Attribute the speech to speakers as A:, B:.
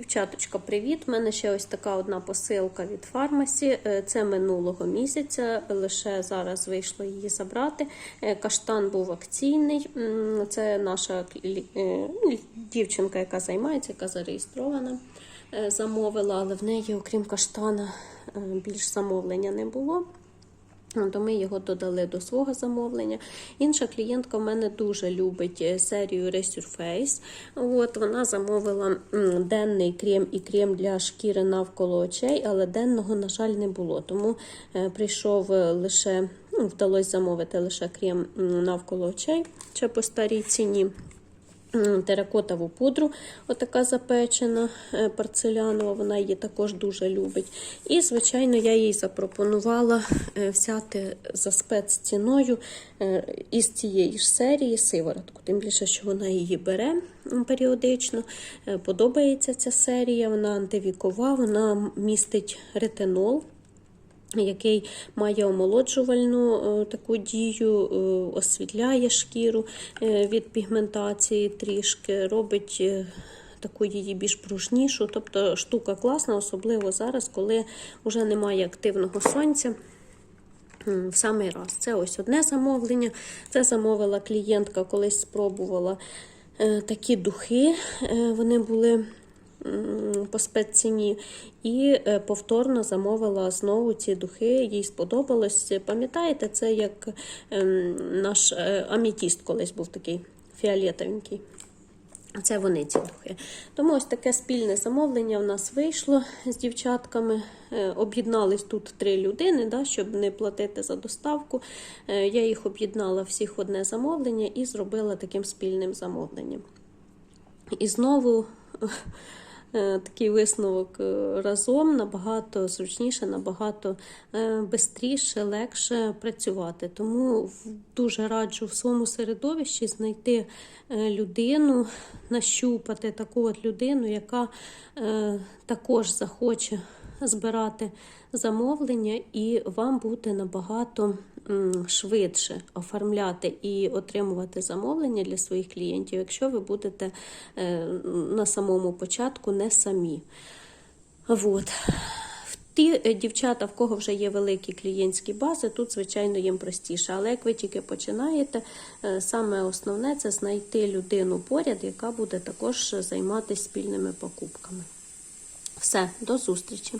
A: Дівчаточка, привіт! У мене ще ось така одна посилка від фармасі. Е, Це минулого місяця. Лише зараз вийшло її забрати. Е, Каштан був акційний. Це наша е, ну, дівчинка, яка займається, яка зареєстрована, замовила, але в неї, окрім каштана, більш замовлення не було. Ну, То ми його додали до свого замовлення. Інша клієнтка в мене дуже любить е, серію Resurface. От вона замовила денний крем і крем для шкіри навколо очей, але денного, на жаль, не було. Тому е, прийшов е, лише, ну, вдалося замовити лише крем навколо очей, ще по старій ціні. Теракотову пудру, отака запечена е, порцелянова, вона її також дуже любить. І, звичайно, я їй запропонувала е, взяти за спецціною е, із цієї ж серії сиворотку. Тим більше, що вона її бере періодично. Подобається ця серія, вона антивікова, вона містить ретинол який має омолоджувальну е, таку дію, е, освітляє шкіру е, від пігментації трішки, робить таку її більш пружнішу. Тобто штука класна, особливо зараз, коли вже немає активного сонця. В самий раз. Це ось одне замовлення. Це замовила клієнтка, колись спробувала такі духи. Вони були по спецціні. І е, повторно замовила знову ці духи. Їй сподобалось. Пам'ятаєте, це як ем, наш е, амітіст колись був такий фіолетовенький. Це вони ці духи. Тому ось таке спільне замовлення в нас вийшло з дівчатками. Е, Об'єднались тут три людини, да, щоб не платити за доставку. Я їх об'єднала всіх одне замовлення і зробила таким спільним замовленням. І знову такий висновок е, разом набагато зручніше, набагато швидше, легше працювати. Тому дуже раджу в своєму середовищі знайти е, людину, нащупати таку от людину, яка е, також захоче збирати замовлення, і вам буде набагато швидше оформляти і отримувати замовлення для своїх клієнтів, якщо ви будете е, на самому початку не самі. Вот. Ті е, дівчата, в кого вже є великі клієнтські бази, тут, звичайно, їм простіше. Але як ви тільки починаєте, е, саме основне це знайти людину поряд, яка буде також займатися спільними покупками. Все, до зустрічі!